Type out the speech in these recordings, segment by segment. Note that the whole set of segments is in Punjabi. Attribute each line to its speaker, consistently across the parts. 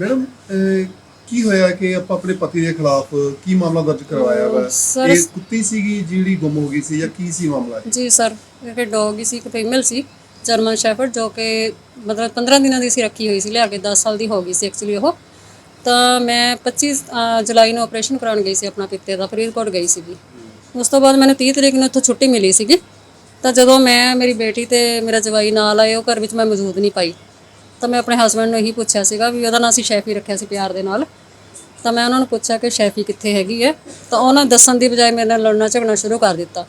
Speaker 1: ਮੈਡਮ ਕੀ ਹੋਇਆ ਕਿ ਆਪਾਂ ਆਪਣੇ ਪਤੀ ਦੇ ਖਿਲਾਫ ਕੀ ਮਾਮਲਾ ਦਰਜ ਕਰਵਾਇਆ ਵਾ?
Speaker 2: ਸਰ-
Speaker 1: ਇਹ ਕੁੱਤੀ ਸੀਗੀ ਜਿਹੜੀ ਗੁੰਮ ਹੋ ਗਈ ਸੀ ਜਾਂ ਕੀ ਸੀ ਮਾਮਲਾ ਇਹ?
Speaker 2: ਜੀ ਸਰ ਇੱਕ ਡੌਗ ਸੀ ਇੱਕ ਫੀਮੇਲ ਸੀ ਜਰਮਨ ਸ਼ੈਫਰਡ ਜੋ ਕਿ ਮਤਲਬ 15 ਦਿਨਾਂ ਦੀ ਸੀ ਰੱਖੀ ਹੋਈ ਸੀ ਲਿਆ ਕੇ 10 ਸਾਲ ਦੀ ਹੋ ਗਈ ਸੀ ਐਕਚੁਅਲੀ ਉਹ। ਤਾਂ ਮੈਂ 25 ਅ, ਜੁਲਾਈ ਨੂੰ ਆਪਰੇਸ਼ਨ ਕਰਾਉਣ ਗਈ ਸੀ ਆਪਣਾ ਪਿੱਤੇ ਦਾ ਫਰੀਦਕੋਟ ਗਈ ਸੀਗੀ। ਉਸ ਤੋਂ ਬਾਅਦ ਮੈਨੂੰ 30 ਤਰੀਕ ਨੂੰ ਇੱਥੋਂ ਛੁੱਟੀ ਮਿਲੀ ਸੀਗੀ। ਤਾਂ ਜਦੋਂ ਮੈਂ ਮੇਰੀ ਬੇਟੀ ਤੇ ਮੇਰਾ ਜਵਾਈ ਨਾਲ ਆਏ ਉਹ ਘਰ ਵਿੱਚ ਮੈਂ ਮੌਜੂਦ ਨਹੀਂ ਪਾਈ। ਤਾਂ ਮੈਂ ਆਪਣੇ ਹਸਬੰਡ ਨੂੰ ਇਹੀ ਪੁੱਛਿਆ ਸੀਗਾ ਵੀ ਉਹਦਾ ਨਾਂ ਅਸੀਂ ਸ਼ੈਫੀ ਰੱਖਿਆ ਸੀ ਪਿਆਰ ਦੇ ਨਾਲ। ਤਾਂ ਮੈਂ ਉਹਨਾਂ ਨੂੰ ਪੁੱਛਿਆ ਕਿ ਸ਼ੈਫੀ ਕਿੱਥੇ ਹੈਗੀ ਹੈ? ਤਾਂ ਉਹਨਾਂ ਦੱਸਣ ਦੀ ਬਜਾਏ ਮੇਰੇ ਨਾਲ ਲੜਨਾ ਝਗੜਨਾ ਸ਼ੁਰੂ ਕਰ ਦਿੱਤਾ।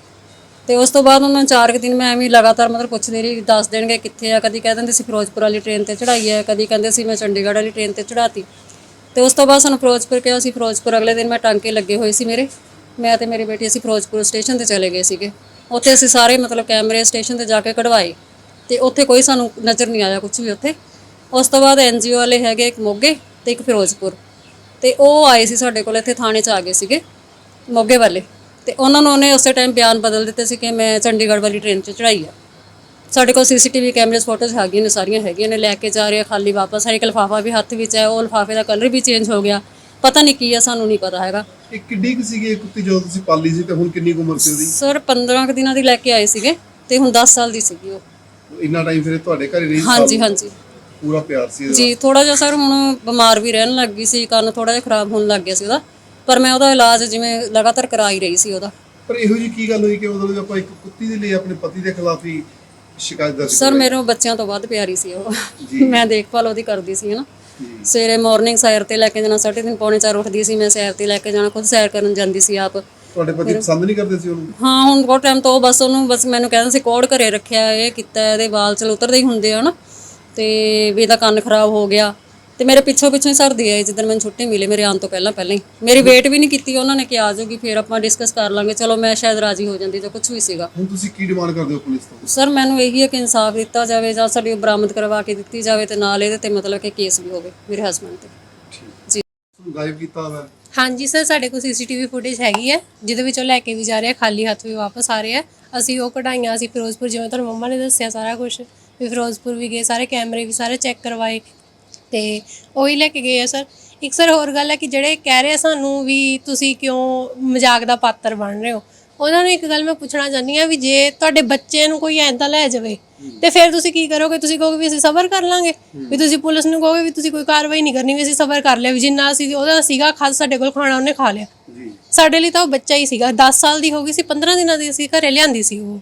Speaker 2: ਤੇ ਉਸ ਤੋਂ ਬਾਅਦ ਉਹਨਾਂ ਨੂੰ ਚਾਰ ਕੁ ਦਿਨ ਮੈਂ ਐਵੇਂ ਲਗਾਤਾਰ ਮਤਲਬ ਪੁੱਛਦੀ ਰਹੀ, ਦੱਸ ਦੇਣਗੇ ਕਿੱਥੇ ਆ? ਕਦੀ ਕਹਿ ਦਿੰਦੇ ਸੀ ਫਿਰੋਜ਼ਪੁਰ ਵਾਲੀ ਟ੍ਰੇਨ ਤੇ ਚੜਾਈ ਹੈ, ਕਦੀ ਕਹਿੰਦੇ ਸੀ ਮੈਂ ਚੰਡੀਗੜ੍ਹ ਵਾਲੀ ਟ੍ਰੇਨ ਤੇ ਚੜਾਤੀ ਤੇ ਉਸ ਤੋਂ ਬਾਅਦ ਸਾਨੂੰ ਫਿਰੋਜ਼ਪੁਰ ਕਿਹਾ ਸੀ ਫਿਰੋਜ਼ਪੁਰ ਅਗਲੇ ਦਿਨ ਮੈਂ ਟਾਂਕੇ ਲੱਗੇ ਹੋਏ ਸੀ ਮੇਰੇ। ਮੈਂ ਤੇ ਮੇਰੀ ਬੇਟੀ ਅਸੀਂ ਫਿਰੋਜ਼ਪੁਰ ਸਟੇਸ਼ਨ ਤੇ ਚਲੇ ਗਏ ਸੀਗੇ। ਉੱਥੇ ਅਸੀਂ ਸਾਰੇ ਮਤਲਬ ਕੈਮਰੇ ਸਟੇਸ਼ਨ ਤੇ ਜਾ ਕੇ ਕਢਵਾਏ। ਤੇ ਉੱਥੇ ਕੋਈ ਸਾਨੂੰ ਨਜ਼ਰ ਨਹੀਂ ਆਇਆ ਕੁਝ ਵੀ ਉੱਥੇ। ਉਸ ਤੋਂ ਬਾਅਦ ਐਨਜੀਓ ਵਾਲੇ ਹੈਗੇ ਇੱਕ ਮੋਗੇ ਤੇ ਇੱਕ ਫਿਰੋਜ਼ਪੁਰ। ਤੇ ਉਹ ਆਏ ਸੀ ਸਾਡੇ ਕੋਲ ਇੱਥੇ ਥਾਣੇ 'ਚ ਆ ਗਏ ਸੀਗੇ ਮੋਗੇ ਵਾਲੇ। ਤੇ ਉਹਨਾਂ ਨੂੰ ਉਹਨੇ ਉਸੇ ਟਾਈਮ ਬਿਆਨ ਬਦਲ ਦਿੱਤੇ ਸੀ ਕਿ ਮੈਂ ਚੰਡੀਗੜ੍ਹ ਵਾਲੀ ਟ੍ਰੇਨ 'ਚ ਚੜਾਈ ਆ। ਸਾਡੇ ਕੋਲ ਸੀਸੀਟੀਵੀ ਕੈਮਰੇਸ ਫੋਟੋਜ਼ ਹੈਗੀਆਂ ਨੇ ਸਾਰੀਆਂ ਹੈਗੀਆਂ ਨੇ ਲੈ ਕੇ ਜਾ ਰਹੇ ਆ ਖਾਲੀ ਵਾਪਸ। ਇੱਕ ਲਿਫਾਫਾ ਵੀ ਹੱਥ ਵਿੱਚ ਹੈ ਉਹ ਲਿਫਾਫੇ ਦਾ ਕਲਰ ਵੀ ਚੇਂਜ ਹੋ ਗਿਆ। ਪਤਾ ਨਹੀਂ ਕੀ ਆ ਸਾਨੂੰ ਨਹੀਂ ਪਤਾ ਹੈਗਾ।
Speaker 1: ਇਹ ਕਿੱਡੀ ਕੁ ਸੀਗੀ ਇਹ ਕੁੱਤੀ ਜਦੋਂ ਤੁਸੀਂ ਪਾਲੀ ਸੀ ਤੇ ਹੁਣ ਕਿੰਨੀ ਕੁ ਉਮਰ ਸੀ ਉਹਦੀ?
Speaker 2: ਸਰ 15 ਕੁ ਦਿਨਾਂ ਦੀ ਲੈ ਕੇ ਆਏ ਸੀਗੇ ਤੇ ਹੁਣ 10 ਸਾਲ ਦੀ ਸੀਗੀ ਉਹ।
Speaker 1: ਇੰਨਾ ਟਾਈਮ ਫਿਰ ਇਹ ਤੁਹਾਡੇ ਘਰੇ ਰਹੀ
Speaker 2: ਹਾਂਜੀ ਹਾਂਜੀ।
Speaker 1: ਪੂਰਾ ਪਿਆਰ ਸੀ ਇਹਦਾ।
Speaker 2: ਜੀ ਥੋੜਾ ਜਿਹਾ ਸਰ ਹੁਣ ਬਿਮਾਰ ਵੀ ਰਹਿਣ ਲੱਗ ਗਈ ਸੀ ਕੰਨ ਥੋੜਾ ਜਿਹਾ ਖਰਾਬ ਹੋਣ ਲੱਗ ਗਿਆ ਸੀ ਉਹਦਾ। ਪਰ ਮੈਂ ਉਹਦਾ ਇਲਾਜ ਜਿਵੇਂ ਲਗਾਤਾਰ ਕਰਾ ਹੀ ਰਹੀ ਸੀ ਉਹਦਾ।
Speaker 1: ਪਰ ਇਹੋ ਜੀ ਕੀ ਗੱਲ ਹੋਈ ਕਿ ਉਦੋਂ ਆਪਾਂ ਇੱਕ ਕੁੱਤੀ ਦੇ ਲਈ ਆਪਣੇ ਪਤੀ ਦੇ ਖਿਲਾਫ ਹੀ ਸ਼ਿਕਾਇਤ ਦਰਜ
Speaker 2: ਸਰ ਮੇਰੇ ਬੱਚਿਆਂ ਤੋਂ ਵੱਧ ਪਿਆਰੀ ਸੀ ਉਹ। ਮੈਂ ਦੇਖਭਾਲ ਉਹਦੀ ਕਰਦੀ ਸੀ ਹਨਾ।
Speaker 1: ਜੀ।
Speaker 2: ਸਵੇਰੇ ਮਾਰਨਿੰਗ ਸੈਰ ਤੇ ਲੈ ਕੇ ਜਾਣਾ ਸਾਢੇ ਤਿੰਨ ਪੌਣੇ ਚਾਰ ਉੱਠਦੀ ਸੀ ਮੈਂ ਸੈਰ ਤੇ ਲੈ ਕੇ ਜਾਣਾ ਖੁਦ ਸੈਰ ਕਰਨ ਜਾਂਦੀ ਸੀ ਆਪ।
Speaker 1: ਤੁਹਾਡੇ ਪਤੀ ਪਸੰਦ ਨਹੀਂ ਕਰਦੇ ਸੀ ਉਹਨੂੰ?
Speaker 2: ਹਾਂ ਹੁਣ ਬਹੁਤ ਟਾਈਮ ਤੋਂ ਉਹ ਬਸ ਉਹਨੂੰ ਬਸ ਮੈਨੂੰ ਕਹਿੰਦਾ ਸੀ ਕੋਡ ਘਰੇ ਰੱਖਿਆ ਇਹ ਕੀਤਾ ਇਹਦੇ ਵਾਲ ਚਲ ਉਤਰਦੇ ਹੀ ਹੁੰਦੇ ਆ ਹਨਾ। ਤੇ ਵੀ ਇਹਦਾ ਕੰਨ ਖਰਾਬ ਹੋ ਗਿਆ। ਤੇ ਮੇਰੇ ਪਿੱਛੋਂ ਪਿੱਛੋਂ ਹੀ ਸਰਦੀ ਆਈ ਜਿੱਦਣ ਮੈਨੂੰ ਛੁੱਟੀ ਮਿਲੀ ਮੇਰੇ ਆਉਣ ਤੋਂ ਪਹਿਲਾਂ ਪਹਿਲਾਂ ਹੀ। ਮੇਰੀ ਵੇਟ ਵੀ ਨਹੀਂ ਕੀਤੀ ਉਹਨਾਂ ਨੇ ਕਿ ਆ ਜਾਊਗੀ ਫਿਰ ਆਪਾਂ ਡਿਸਕਸ ਕਰ ਲਾਂਗੇ। ਚਲੋ ਮੈਂ ਸ਼ਾਇਦ ਰਾਜੀ ਹੋ ਜਾਂਦੀ ਜਾਂ ਕੁਝ ਵੀ ਸੀਗਾ।
Speaker 1: ਹੁਣ ਤੁਸੀਂ ਕੀ ਡਿਮਾਂਡ ਕਰਦੇ ਹੋ ਪੁਲਿਸ ਤੋਂ?
Speaker 2: ਸਰ ਮੈਨੂੰ ਇਹੀ ਹੈ ਕਿ ਇਨਸਾਫ ਦਿੱਤਾ ਜਾਵੇ ਜਾਂ ਸਾਡੀ ਉਹ ਬਰਾਮਦ ਕਰਵਾ ਕੇ ਦਿੱਤੀ ਜਾਵੇ ਤੇ ਨਾਲ ਇਹਦੇ ਤੇ ਮਤਲਬ ਕਿ ਕੇਸ ਵੀ ਹੋਵੇ ਮੇਰੇ ਹਸਬੰਡ ਤੇ। ਜੀ।
Speaker 1: ਗਾਇਬ ਕੀਤਾ ਹੋਇਆ?
Speaker 3: ਹਾਂਜੀ ਸਰ ਸਾਡੇ ਕੋਲ ਸੀਸੀਟੀਵੀ ਫੁਟੇਜ ਹੈਗੀ ਹੈ ਜਿਹਦੇ ਵਿੱਚ ਉਹ ਲੈ ਕੇ ਵੀ ਜਾ ਰਹੇ ਆ ਖਾਲੀ ਹੱਥ ਵੀ ਵਾਪਸ ਆ ਰਹੇ ਅਸੀਂ ਉਹ ਕਢਾਈਆਂ ਅਸੀਂ ਫਿਰੋਜ਼ਪੁਰ ਜਿਵੇਂ ਤੁਹਾਨੂੰ ਮੰਮਾ ਨੇ ਦੱਸਿਆ ਸਾਰਾ ਕੁਝ ਵੀ ਫਿਰੋਜ਼ਪੁਰ ਵੀ ਗਏ ਸਾਰੇ ਕੈਮਰੇ ਵੀ ਸਾਰੇ ਚੈੱਕ ਕਰਵਾਏ ਤੇ ਉਹੀ ਲੈ ਕੇ ਗਏ ਆ ਸਰ। ਇੱਕ ਸਰ ਹੋਰ ਗੱਲ ਹੈ ਕਿ ਜਿਹੜੇ ਕਹਿ ਰਹੇ ਆ ਸਾਨੂੰ ਵੀ ਤੁਸੀਂ ਕਿਉਂ ਮਜ਼ਾਕ ਦਾ ਪਾਤਰ ਬਣ ਰਹੇ ਹੋ ਉਹਨਾਂ ਨੂੰ ਇੱਕ ਗੱਲ ਮੈਂ ਪੁੱਛਣਾ ਚਾਹੁੰਦੀ ਆ ਵੀ ਜੇ ਤੁਹਾਡੇ ਬੱਚੇ ਨੂੰ ਕੋਈ ਐਂਦਾ ਲੈ ਜਾਵੇ ਤੇ ਫਿਰ ਤੁਸੀਂ ਕੀ ਕਰੋਗੇ? ਤੁਸੀਂ ਕਹੋਗੇ ਵੀ ਅਸੀਂ ਸਬਰ ਕਰ ਲਾਂਗੇ। ਵੀ ਤੁਸੀਂ ਪੁਲਿਸ ਨੂੰ ਕਹੋਗੇ ਵੀ ਤੁਸੀਂ ਕੋਈ ਕਾਰਵਾਈ ਨਹੀਂ ਕਰਨੀ ਵੀ ਅਸੀਂ ਸਬਰ ਕਰ ਲਿਆ ਵੀ ਜਿੰਨਾ ਅਸੀਂ ਉਹਦਾ ਸੀਗਾ ਖਾ ਸਾਡੇ ਕੋਲ ਖਾਣਾ ਉਹਨੇ ਖਾ ਲਿਆ। ਸਾਡੇ ਲਈ ਤਾਂ ਉਹ ਬੱਚਾ ਹੀ ਸੀਗਾ 10 ਸਾਲ ਦੀ ਹੋ ਗਈ ਸੀ 15 ਦਿਨਾਂ ਦੀ ਅਸੀਂ ਘਰੇ ਲਿਆਂਦੀ ਸੀ ਉਹ।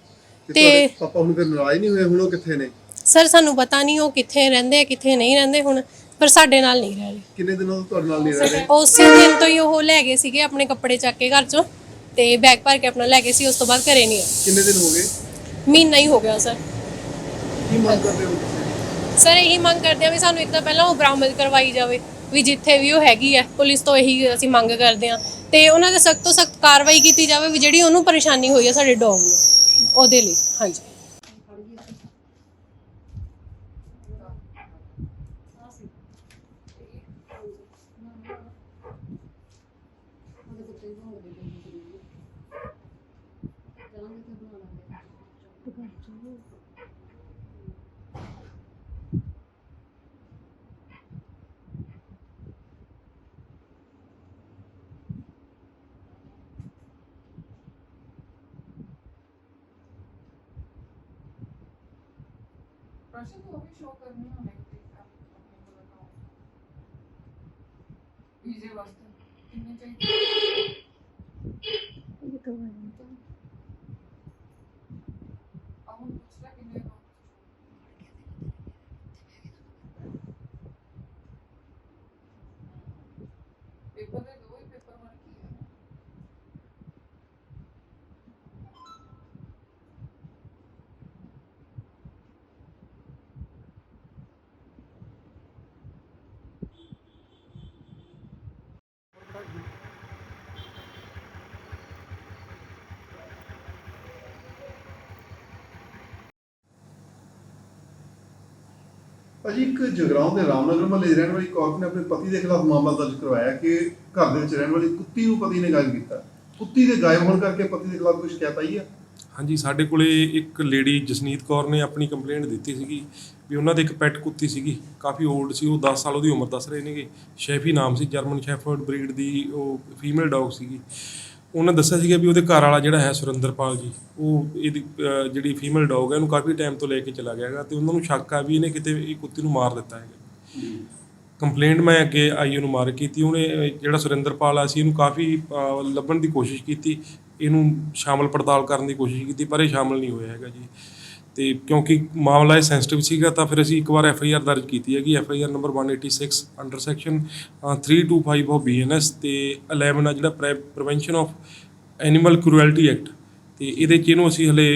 Speaker 1: ਤੇ ਪਾਪਾ ਹੁਣ ਤੇ ਨਾਰਾਜ਼ ਨਹੀਂ ਹੋਏ ਹੁਣ ਉਹ ਕਿੱਥੇ ਨੇ?
Speaker 3: ਸਰ ਸਾਨੂੰ ਪਤਾ ਨਹੀਂ ਉਹ ਕਿੱਥੇ ਰਹਿੰਦੇ ਆ ਕਿੱਥੇ ਨਹੀਂ ਰਹਿੰਦੇ ਹੁਣ ਪਰ ਸਾਡੇ ਨਾਲ ਨਹੀਂ ਰਹਿ ਰਹੇ।
Speaker 1: ਕਿੰਨੇ ਦਿਨਾਂ ਤੋਂ ਤੁਹਾਡੇ ਨਾਲ ਨਹੀਂ ਰਹਿ ਰਹੇ?
Speaker 3: ਉਸੇ ਦਿਨ ਤੋਂ ਹੀ ਉਹ ਲੈ ਗਏ ਸੀਗੇ ਆਪਣੇ ਕੱਪੜੇ ਚੱਕ ਕੇ ਘਰ ਚੋਂ ਤੇ ਬੈਗ ਭਰ ਕੇ ਆਪਣਾ ਲੈ ਗਏ ਸੀ ਉਸ ਤੋਂ ਬਾਅਦ ਘਰੇ ਨਹੀਂ ਆਏ।
Speaker 1: ਕਿੰਨੇ ਦਿਨ ਹੋ ਗਏ?
Speaker 3: ਮਹੀਨਾ ਹੀ ਹੋ ਗਿਆ ਸਰ।
Speaker 1: ਕੀ ਮੰਗ ਕਰਦੇ ਹੋ
Speaker 3: ਸਰ ਇਹੀ ਮੰਗ ਕਰਦੇ ਆ ਵੀ ਸਾਨੂੰ ਇੱਕ ਤਾਂ ਪਹਿਲਾਂ ਉਹ ਬਰਾਮਦ ਕਰਵਾਈ ਜਾਵੇ ਵੀ ਜਿੱਥੇ ਵੀ ਉਹ ਹੈਗੀ ਹੈ ਪੁਲਿਸ ਤੋਂ ਇਹੀ ਅਸੀਂ ਮੰਗ ਕਰਦੇ ਆ। ਤੇ ਉਹਨਾਂ ਤੇ ਸਖਤ ਤੋਂ ਸਖਤ ਕਾਰਵਾਈ ਕੀਤੀ ਜਾਵੇ ਵੀ ਜਿਹੜੀ ਉਹਨੂੰ ਪਰੇਸ਼ਾਨੀ ਹੋਈ ਹੈ ਸਾਡੇ ਡੌਗ ਨੂੰ ਉਹਦੇ ਲਈ ਹਾਂਜੀ।
Speaker 4: प्रश्न तो अभी शो करनी होने विजय वास्तव कितने चाहिए अमन
Speaker 1: ਭਾਜੀ, ਇੱਕ ਜਗਰਾਉਂ ਦੇ ਰਾਮਨਗਰ ਮਹੱਲੇ 'ਚ ਰਹਿਣ ਵਾਲੀ ਇੱਕ ਔਰਤ ਨੇ ਆਪਣੇ ਪਤੀ ਦੇ ਖਿਲਾਫ ਮਾਮਲਾ ਦਰਜ ਕਰਵਾਇਆ ਕਿ ਘਰ ਦੇ ਵਿੱਚ ਰਹਿਣ ਵਾਲੀ ਕੁੱਤੀ ਨੂੰ ਪਤੀ ਨੇ ਗਾਇਬ ਕੀਤਾ। ਕੁੱਤੀ ਦੇ ਗਾਇਬ ਹੋਣ ਕਰਕੇ ਪਤੀ ਦੇ ਖਿਲਾਫ ਕੋਈ ਸ਼ਿਕਾਇਤ ਆਈ ਹੈ?
Speaker 5: ਹਾਂਜੀ, ਸਾਡੇ ਕੋਲੇ ਇੱਕ ਲੇਡੀ ਜਸਨੀਤ ਕੌਰ ਨੇ ਆਪਣੀ ਕੰਪਲੇਂਟ ਦਿੱਤੀ ਸੀਗੀ ਵੀ ਉਹਨਾਂ ਦੇ ਇੱਕ ਪੈਟ ਕੁੱਤੀ ਸੀਗੀ, ਕਾਫੀ 올ਡ ਸੀ, ਉਹ 10 ਸਾਲ ਉਹਦੀ ਉਮਰ ਦੱਸ ਰਹੇ ਨੇਗੇ। ਸ਼ੈਫੀ ਨਾਮ ਸੀ, ਜਰਮਨ ਸ਼ੈਫਰਡ ਬਰੀਡ ਦੀ ਉਹ ਫੀਮੇਲ ਡੌਗ ਸੀਗੀ। ਉਹਨਾਂ ਦੱਸਿਆ ਸੀਗਾ ਵੀ ਉਹਦੇ ਘਰ ਵਾਲਾ ਜਿਹੜਾ ਹੈ ਸੁਰਿੰਦਰਪਾਲ ਜੀ ਉਹ ਇਹਦੀ ਅਹ, ਜਿਹੜੀ ਫੀਮੇਲ ਡੌਗ ਹੈ ਇਹਨੂੰ ਕਾਫੀ ਟਾਈਮ ਤੋਂ ਲੈ ਕੇ ਚਲਾ ਗਿਆ ਹੈਗਾ ਤੇ ਉਹਨਾਂ ਨੂੰ ਸ਼ੱਕ ਆ ਵੀ ਇਹਨੇ ਕਿਤੇ ਇਹ ਕੁੱਤੀ ਨੂੰ ਮਾਰ ਦਿੱਤਾ ਹੈਗਾ। ਕੰਪਲੇਂਟ ਮੈਂ ਅੱਗੇ ਆਈਓ ਨੂੰ ਮਾਰ ਕੀਤੀ ਉਹਨੇ ਅਹ, ਜਿਹੜਾ ਸੁਰਿੰਦਰਪਾਲ ਆ ਸੀ ਇਹਨੂੰ ਕਾਫੀ ਅਹ, ਲੱਭਣ ਦੀ ਕੋਸ਼ਿਸ਼ ਕੀਤੀ ਇਹਨੂੰ ਸ਼ਾਮਲ ਪੜਤਾਲ ਕਰਨ ਦੀ ਕੋਸ਼ਿਸ਼ ਕੀਤੀ ਪਰ ਇਹ ਸ਼ਾਮਲ ਨਹੀਂ ਹੋਇਆ ਹੈਗਾ ਜੀ। ਤੇ ਕਿਉਂਕਿ ਮਾਮਲਾ ਇਹ ਸੈਂਸਿਟਿਵ ਸੀਗਾ ਤਾਂ ਫਿਰ ਅਸੀਂ ਇੱਕ ਵਾਰ ਐਫ ਆਈ ਆਰ ਦਰਜ ਕੀਤੀ ਹੈਗੀ। F I R number 186 under section 325 of BNS ਤੇ 11 ਆ ਜਿਹੜਾ prevention of animal cruelty act ਤੇ ਇਹਦੇ ਚ ਇਹਨੂੰ ਅਸੀਂ ਹਲੇ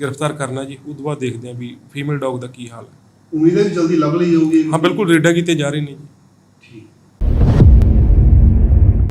Speaker 5: ਗ੍ਰਿਫਤਾਰ ਕਰਨਾ ਜੀ। ਤੋਂ ਬਾਅਦ ਦੇਖਦੇ ਹਾਂ ਵੀ ਫੀਮੇਲ ਡੌਗ ਦਾ ਕੀ ਹਾਲ ਹੈ।
Speaker 1: ਉਮੀਦ ਹੈ ਜਲਦੀ ਲੱਭ ਲਈ ਜਾਊਗੀ।
Speaker 5: ਹਾਂ ਬਿਲਕੁਲ ਰੇਡਾਂ ਕੀਤੇ ਜਾ ਰਹੇ ਨੇ ਜੀ।